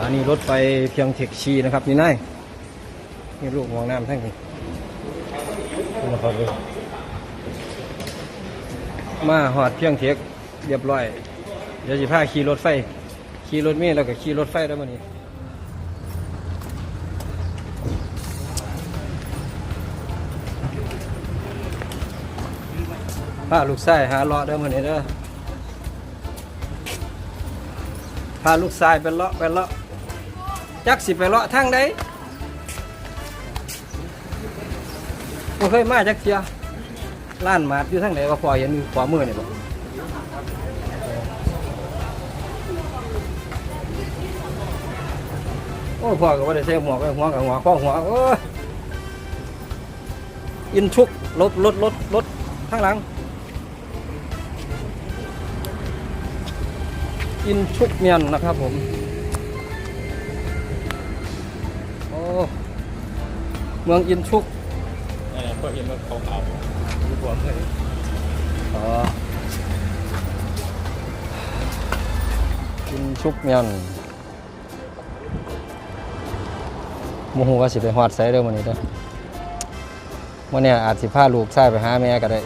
ถานีรถไฟเพียงเทคชีนะครับ นี่นายนี่ลูกมองน้ำทั้งนี้นะครับมาหอดเพียงเทคเรียบร้อย เดี๋ยวจะพาขี่รถไฟ ขี่รถเมล์แล้วก็ขี่รถไฟแล้วมันนี้พาลูกชายหาเลาะเด้อมันนี้เด้อพาลูกชายไปเลาะไปเลาะ จักสิไปเลาะทางใดบ่เคยมาจักเทียล้านมาดอยู่ทางไหนว่าพอเห็นอยู่ขวามือนี่บ่โอ้ยพ่อก็ว่าได้ใส่หมวกไอ้หัวกับหัวข้อหัวโอ้ยอินชุกรถรถรถรถข้างหลัง อินชุกเมียนนะครับผม เมืองอินชุกเออก็เห็นว่าเขาเอาดูหัวเลยอ๋ออินชุกเมียนโมโหว่าสิไปฮอดไซเด้อมื้อนี้เด้อมื้อนี้อาจสิพาลูกชายไปหาแม่ก็ได้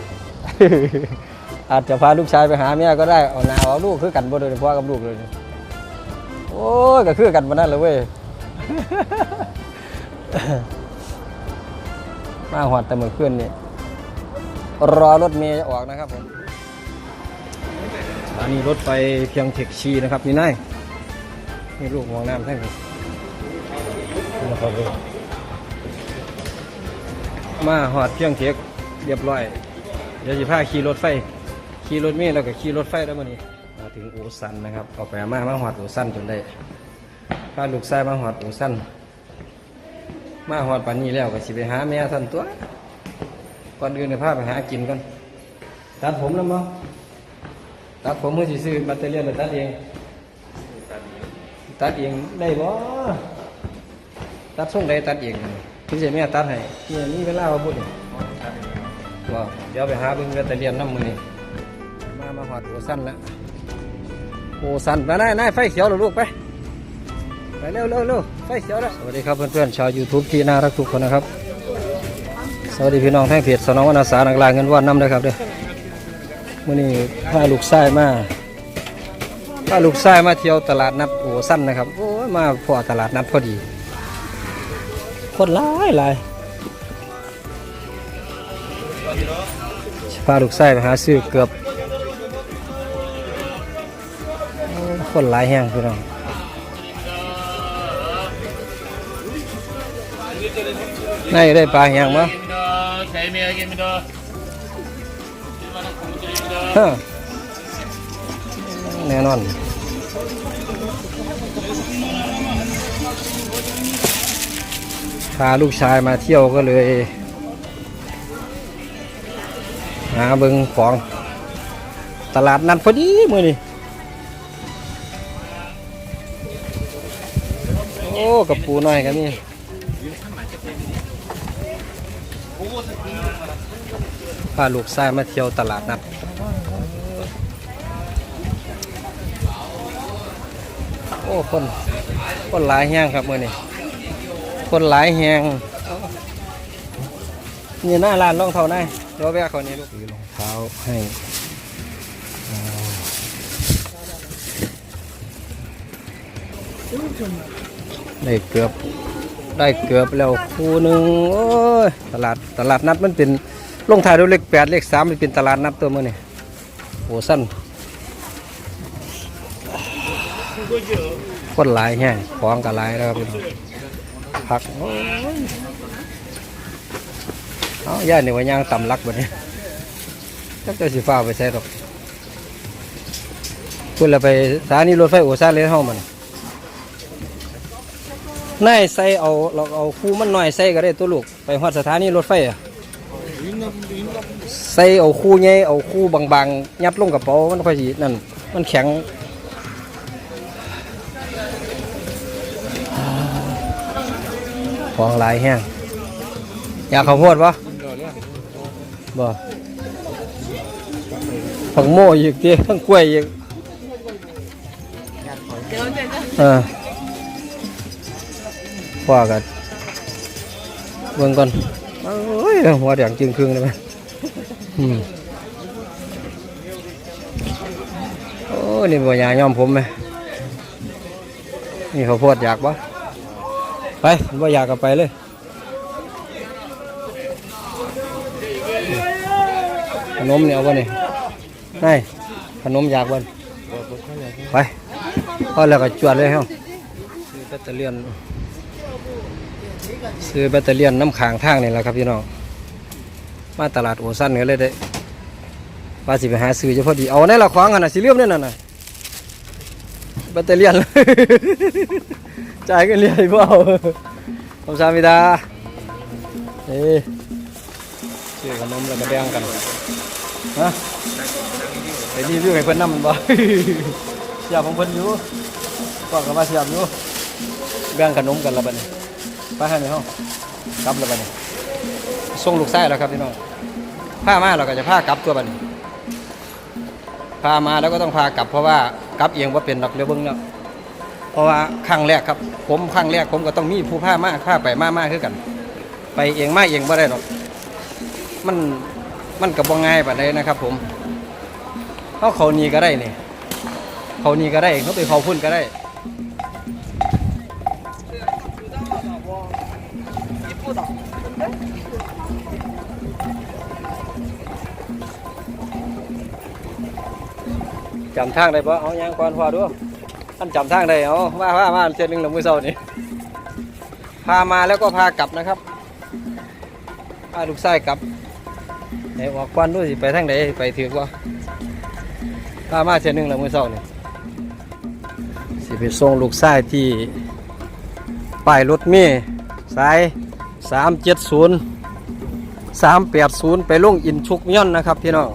อาจจะพาลูกชายไปหาแม่ก็ได้เอาหน้าเอาลูกคือกันบ่โดยเฉพาะกับลูกเลยนี่โอ้ยก็คือกันบ่นั่นเลยเว้ย มาฮอดแต่เมื้อคืนนี่รอรถเมย์จะออกนะครับผมสถานีรถไฟเพียงเทคชีนะครับนี่นายนี่ลูกมองน้ำทั้งนี้นะครับมมาหอดเพียงเทกเรียบร้อย เดี๋ยวจะพาขี่รถไฟ ขี่รถเมล์แล้วก็ขี่รถไฟแล้วมันนี้มาถึงอูสันนะครับเอาไปมามาหอดอูสันจนได้พาลูกชายมาหอดอูสัน มาหอดปันนี้แล้วก็สิไปหาแม่ท่านตัวก่อนอื่นเดี๋ยวพาไปหากินก่อนตัดผมแล้วมั้งตัดผมเพื่อสิซื้อแบตเตอรี่มาตัดเอง ตัดเองได้บ่ตัดส่งได้ตัดเองพี่เสียแม่ตัดให้เนี่มีเวลามาพูดนี่ว่าเดี๋ยวไปหาเบิ่งกันแต่เรียนน้ำมือนี่มามาหอดโอสั้นแล้วโอสั้นไปนายนายไฟเขียวหรือลูกไป ไปเร็วเร็วเร็วไฟเขียวแล้วสวัสดีครับเพื่อนๆชาว YouTube ที่น่ารักทุกคนนะครับ สวัสดีพี่น้องทั้งเพจสนองวรรณสานักลาเงินว่านน้ำเลยครับเด้อมื่อนี้พาลูกชายมาพาลูกชายมาเที่ยวตลาดนัดโอสั้นนะครับโอ้มาพอตลาดนัดพอดีคนหลายหลายพาลูกไส้ไปหาซื้อเกือบคนหลายแห้งพี่น้อง นายได้ปลาแห้งมั้ยใช้เมียกินไม่ได้ฮะแน่นอนพาลูกชายมาเที่ยวก็เลยหาเบิงของ ตลาดนัดพอดีมือนี่โอ้กับปูน้อยกันนี่ พาลูกชายมาเที่ยวตลาดนัดโอ้คนคนหลายแห้งครับมือนี่คนหลายแห้งนี่หน้าร้านรองเท้าหน้าเดี๋ยวแวะเขานี่ลูกรองเท้าให้อ่าได้เกือบ ได้เกือบแล้วคู่หนึ่งโอ้ยตลาดตลาดนัดมันเป็นลงท้ายด้วยเลขแปดเลขสามมันเป็นตลาดนัดตัวมือนี่โอ้สั้นคนหลายแห้งของก็หลายแล้วครับพี่น้องผักอ้ยเอาย่านี่ว่าย่างต่ำลักแบบนี้จักเจะสิฟ้าไปใส่หรอกคุณละไปสถานีรถไฟโอซาเลยเฮามัน นายใส่เอาเราเอาคู่มันหน่อยใส่ก็ได้ตัวลูกไปฮอดสถานีรถไฟอะใส่เอาคู่ใหญ่เอาคู่บางๆยัดลงกระเป๋ามันค่อยสินั่นมันแข็งของหลายแห้งอยากข้าวโพดปะบ่ผักโม่อีกทีทั้งกล้วยอีกเออ พ่อกันเบิ่งก่อนโอ้ยหัวแดงจึงครึ่งเลยไหมอืมโอ้นี่บ่ยายอมผมไหมนี่เขาวโพดอยากปะไปบ่อยากก็ไปเลยขนมเนี่ยเอาวะนี่นี่ขนมอยากบ่นไปพอแล้วก็จวดเลยเฮาซื้อแบตเตอรี่ยน ซื้อแบตเตอรี่นน้ำขางทางนี่แหละครับพี่น้อง มาตลาดโอซันก็เลยได้ว่าสิไปหาซื้อเฉพาะดี เอาในละขวางกันนะสิเลื่อมเนี่ยน่ะนะแบตเตอรี่ยจ่ายกันเรียนเปล่าขอบสามิดาเอ้ยซื้อขนมแล้วก็แบ่งกันฮะไปรีวิวให้เพิ่นนำมันบ่เสียบของเพิ่นอยู่ก็ก็มาเสียบอยู่แบ่งขนมกันและบัดนี้ ไปให้ในห้องกลับและบัดนี้ส่งลูกชายแล้วครับพี่น้องพามาเราก็จะพากลับตัวบัดนี้พามาแล้วก็ต้องพากลับเพราะว่ากลับเองว่าเป็นดอกเรือเบิ้งแล้วเพราะว่าครั้งแรกครับ ผมครั้งแรกผมก็ต้องมีผู้พามาพาไปมามาคือกัน ไปเองมาเองบ่ได้หรอกมันมันกับบ่าง่ายปานใดนะครับ ผมเขาเขานี่ก็ได้เนี่ยเขานี่ก็ได้เขาไปเขาพุ่นก็ได้ จำทางได้ปะเอายางก่อนพอดูท่านจำทางได้เอาว่าว่าว่าเจ็ดหนึ่งหลังมือเสานี่พามาแล้วก็พากลับนะครับพาลูกไส้กลับไหนออกควันด้วยสิไปทางไหนไปถือว่าพามาเจ็ดหนึ่งหลังมือเสานี่สิไปส่งลูกไส้ที่ป้ายรถเมย์สายสามเจ็ดศูนย์สามแปดศูนย์ไปลงอินชุกย่อนนะครับพี่น้อง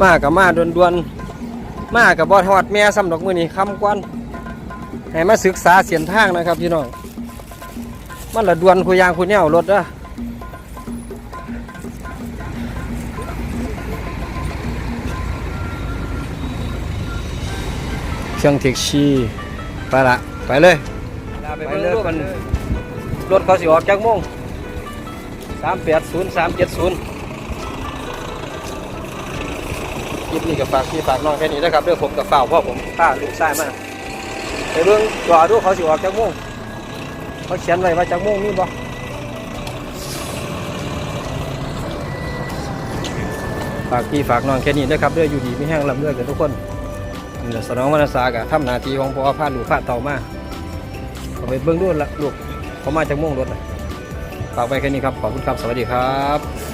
มากับมาด่วนๆมากับบอทอดแม่ซ้ำดอกมือนี่คำกวนให้มาศึกษาเสียนทางนะครับพี่น้องมันละดวนคุยยางคุยแนวรถนะเครื่องเทคชีไปละไปเลยไปเลยมันรถเขาสิออกจากโมงสามแปดศูนย์สามเจ็ดศูนย์ คลิปนี้กับฝากพี่ฝากน้องแค่นี้นะครับเรื่องผมกับเปล่าเพราะผมพาลูกชายมากไปเรื่องจอดูเขาสิออกจากโมงเขาเขียนไว้ว่าจากโมงนี่บ่ฝากพี่ฝากน้องแค่นี้นะครับเรื่องอยู่ดีไม่แห้งลำเลือดกันทุกคนสนองวรรณศาสตร์กับทำนาทีของพ่อพาลูกพาเต่ามาเอาไปเบื้องดูละลูกเขามาจากโมงรถฝากไปแค่นี้ครับขอบคุณครับสวัสดีครับ